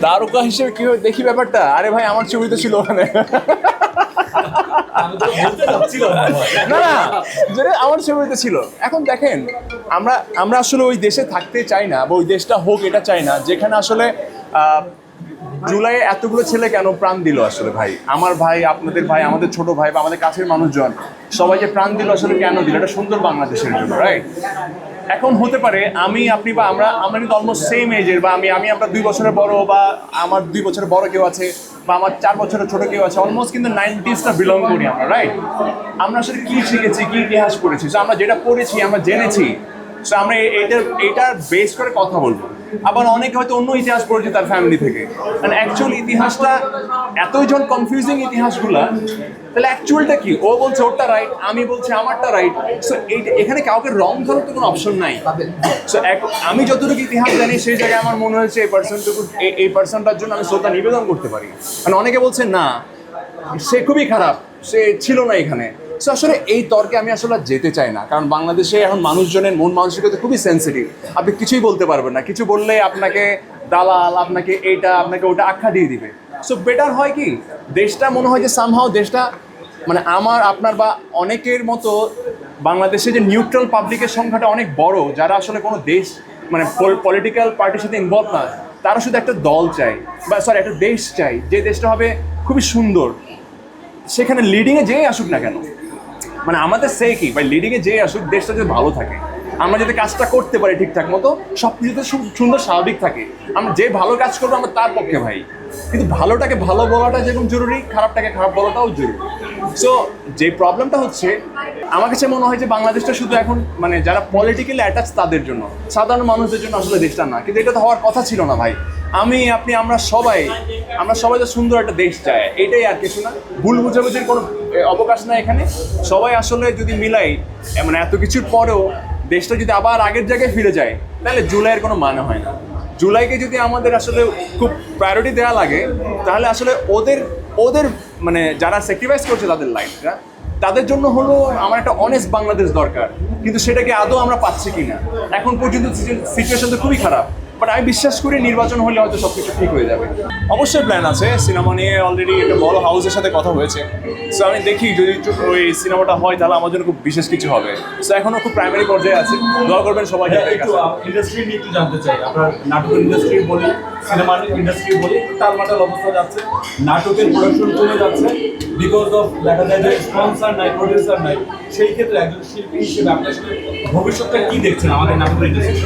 তারকা হিসেবে কীভাবে কি দেখি ব্যাপারটা। আরে ভাই আমার ছবি তো ছিল ওখানে। না। না যেটা আমার ছবিতে ছিল। এখন দেখেন আমরা আমরা আসলে ওই দেশে থাকতে চাই না বা ওই দেশটা হোক এটা চাই না। যেখানে আসলে আহ, জুলাইয়ে এতগুলো ছেলে কেন প্রাণ দিল আসলে ভাই? আমার ভাই, আপনাদের ভাই, আমাদের ছোট ভাই বা আমাদের কাছের মানুষজন সবাই যে প্রাণ দিল আসলে কেন দিল? এটা সুন্দর বাংলাদেশের জন্য রাইট এখন হতে পারে আমি, আপনি বা আমরা আমরা কিন্তু অলমোস্ট সেম এজের বা আমি আমি আমরা দুই বছরের বড় বা আমার দুই বছরের বড় কেউ আছে বা আমার চার বছরের ছোট কেউ আছে অলমোস্ট কিন্তু নাইনটিসটা বিলং করি আমরা রাইট আমরা আসলে কী শিখেছি, কী ইতিহাস পড়েছি? So আমরা যেটা পড়েছি, আমরা জেনেছি। সো আমরা এটার এটার বেস করে কথা বলব। আবার অনেকে হয়তো অন্য ইতিহাস পড়েছে তার ফ্যামিলি থেকে। মানে অ্যাকচুয়াল ইতিহাসটা, এতই যখন কনফিউজিং ইতিহাসগুলা, তাহলে অ্যাকচুয়ালটা কি? ও বলছে, ওরটা রাইট আমি বলছি, আমারটা রাইট সো এখানে কাউকে রং ধরার তো কোনো অপশন নাই। সো আমি যতটুকু ইতিহাস জানি, সেই জায়গায় আমার মনে হয়েছে, এই পার্সনটুকু এই পার্সনটার জন্য আমি শ্রদ্ধা নিবেদন করতে পারি। মানে অনেকে বলছে, না, সে খুবই খারাপ, সে ছিল না এখানে। সো আসলে এই তর্কে আমি আসলে যেতে চাই না। কারণ বাংলাদেশে এখন মানুষজনের মন মানসিকতা খুবই সেন্সিটিভ আপনি কিছুই বলতে পারবেন না। কিছু বললে আপনাকে দালাল, আপনাকে এইটা আপনাকে ওটা আখ্যা দিয়ে দিবে। সো বেটার হয় কি? দেশটা মনে হয় যে সামহাও দেশটা মানে আমার, আপনার বা অনেকের মতো বাংলাদেশে যে নিউট্রাল পাবলিকের সংখ্যাটা অনেক বড়, যারা আসলে কোনো দেশ মানে পলিটিক্যাল পার্টির সাথে ইনভলভ না, তারা শুধু একটা দল চাই বা সরি একটা দেশ চাই যে দেশটা হবে খুবই সুন্দর। সেখানে লিডিংয়ে যেই আসুক না কেন। মানে আমাদের সে কি? ভাই লিডিংয়ে যে আসুক, দেশটা যদি ভালো থাকে, আমরা যদি কাজটা করতে পারি ঠিকঠাক মতো সব কিছুতে সুন্দর, স্বাভাবিক থাকে। আমরা যে ভালো কাজ করব, আমরা তার পক্ষে, ভাই। কিন্তু ভালোটাকে ভালো বলাটা যেরকম জরুরি, খারাপটাকে খারাপ বলাটাও জরুরি। সো যে প্রবলেমটা হচ্ছে, আমার কাছে মনে হয় যে বাংলাদেশটা শুধু এখন মানে যারা পলিটিক্যালি অ্যাটাচ তাদের জন্য। সাধারণ মানুষদের জন্য আসলে দেশটা না, কিন্তু এটা তো হওয়ার কথা ছিল না ভাই। আমি, আপনি, আমরা সবাই আমরা সবাই তো সুন্দর একটা দেশ চাই। এটাই আর কিছু না। ভুল বুঝাবুঝির কোনো অবকাশ না এখানে। সবাই আসলে যদি মিলাই মানে এত কিছুর পরেও দেশটা যদি আবার আগের জায়গায় ফিরে যায়, তাহলে জুলাইয়ের কোনো মানে হয় না। জুলাইকে যদি আমাদের আসলে খুব প্রায়োরিটি দেওয়া লাগে, তাহলে আসলে ওদের ওদের মানে যারা স্যাক্রিফাইস করছে তাদের লাইফটা তাদের জন্য হলো আমার একটা অনেস্ট বাংলাদেশ দরকার। কিন্তু সেটাকে আদৌ আমরা পাচ্ছি কিনা? এখন পর্যন্ত সিচুয়েশন তো খুবই খারাপ। বাট আমি বিশ্বাস করি নির্বাচন হলে হয়তো সব কিছু ঠিক হয়ে যাবে। অবশ্যই প্ল্যান আছে সিনেমা নিয়ে অলরেডি একটা বড় হাউসের সাথে কথা হয়েছে। সো আমি দেখি যদি ওই সিনেমাটা হয় তাহলে আমার জন্য খুব বিশেষ কিছু হবে। সো এখনও খুব প্রাইমারি পর্যায়ে আছে। দোয়া করবেন সবাই যাতে একটু ইন্ডাস্ট্রি নিয়ে একটু জানতে চাই। আপনার নাটক ইন্ডাস্ট্রি বলি সিনেমার ইন্ডাস্ট্রি বলি টালমাটাল অবস্থা যাচ্ছে। নাটকের প্রোডাকশন কমে যাচ্ছে। বিকজ অফ দেখা যায় যে স্পন্সর নাই প্রডিউসার নাই সেই ক্ষেত্রে একজন শিল্পী হিসেবে আপনি আসলে ভবিষ্যৎটা কি দেখছেন আমাদের নাটকের ইন্ডাস্ট্রি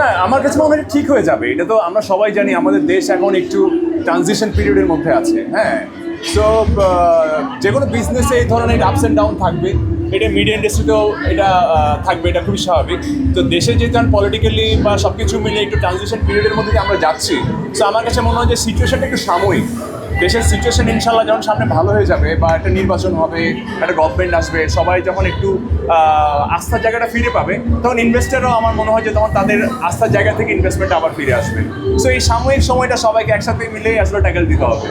না, আমার কাছে মনে হয় ঠিক হয়ে যাবে। এটা তো আমরা সবাই জানি, আমাদের দেশ এখন একটু ট্রানজিশন পিরিয়ডের মধ্যে আছে হ্যাঁ? সো যে কোনো বিজনেসে এই ধরনের আপস অ্যান্ড ডাউন থাকবে। এটা মিডিয়া ইন্ডাস্ট্রিতেও এটা থাকবে, এটা খুবই স্বাভাবিক। তো দেশে যেহেতু পলিটিক্যালি বা সব কিছু মিলে একটু ট্রানজিশন পিরিয়ডের মধ্যে আমরা যাচ্ছি সো আমার কাছে মনে হয় যে সিচুয়েশনটা একটু সাময়িক। দেশের সিচুয়েশন ইনশাল্লাহ যখন সামনে ভালো হয়ে যাবে বা একটা নির্বাচন হবে, একটা গভর্নমেন্ট আসবে, সবাই যখন একটু আস্থার জায়গাটা ফিরে পাবে, তখন ইনভেস্টারও আমার মনে হয় যে তখন তাদের আস্থার জায়গা থেকে ইনভেস্টমেন্ট আবার ফিরে আসবে। সো এই সাময়িক সময়টা সবাইকে একসাথে মিলেই আসলে ট্যাকেল দিতে হবে।